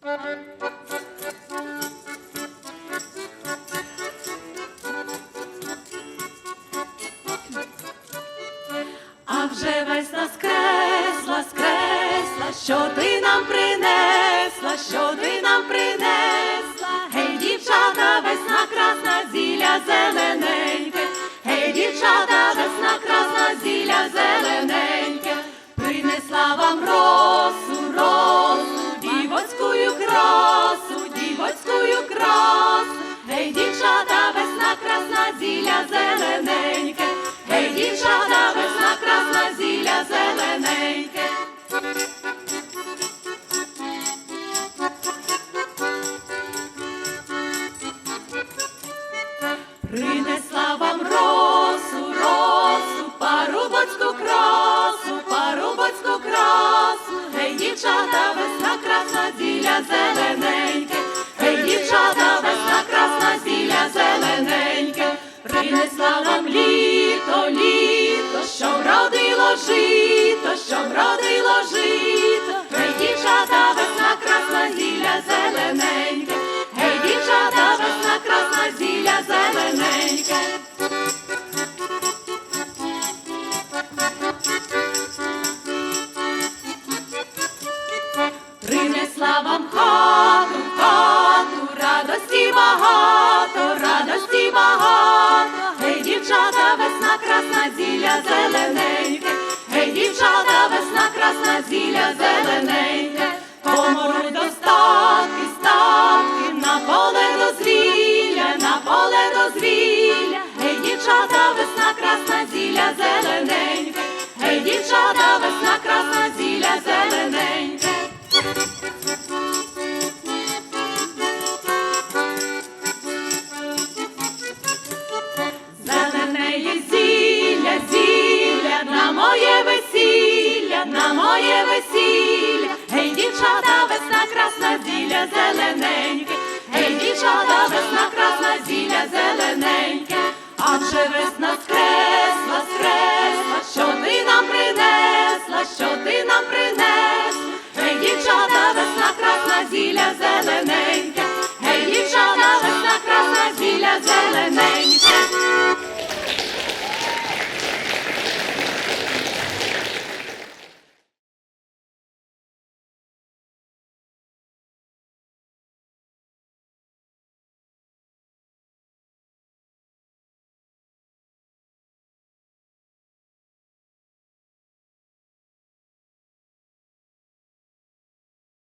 А вже весна скресла, скресла, що ти нам принесла, що ти нам принесла, гей, дівчата, весна красна, зілля зелененьке, гей, дівчата, весна красна, зілля зелененьке, принесла вам росу, зелененьке, гей, дівчата, весна красна, зілля зелененьке. Принесла вам росу, росу, парубоцьку красу, парубоцьку красу, гей, дівчата, весна красна, зілля зелененьке, принесла вам літо, літо, що вродило жито, що вродило жито, гей, дівчата, весна красна, зілля зелененьке, гей, дівчата, весна красна, зілля зелененьке. Принесла вам хату, дозвілля, гей, дівчата, весна красна, зілля зелененьке, гей, дівчата, весна красна, зілля зелененьке. Зелене зілля, зілля на моє весілля, на моє весілля, гей, дівчата, весна красна, зілля зелененьке, гей, дівчата, весна красна, зілля зелененьке, зелененьке, гей, дівчата, весна красна, зілля зелененьке.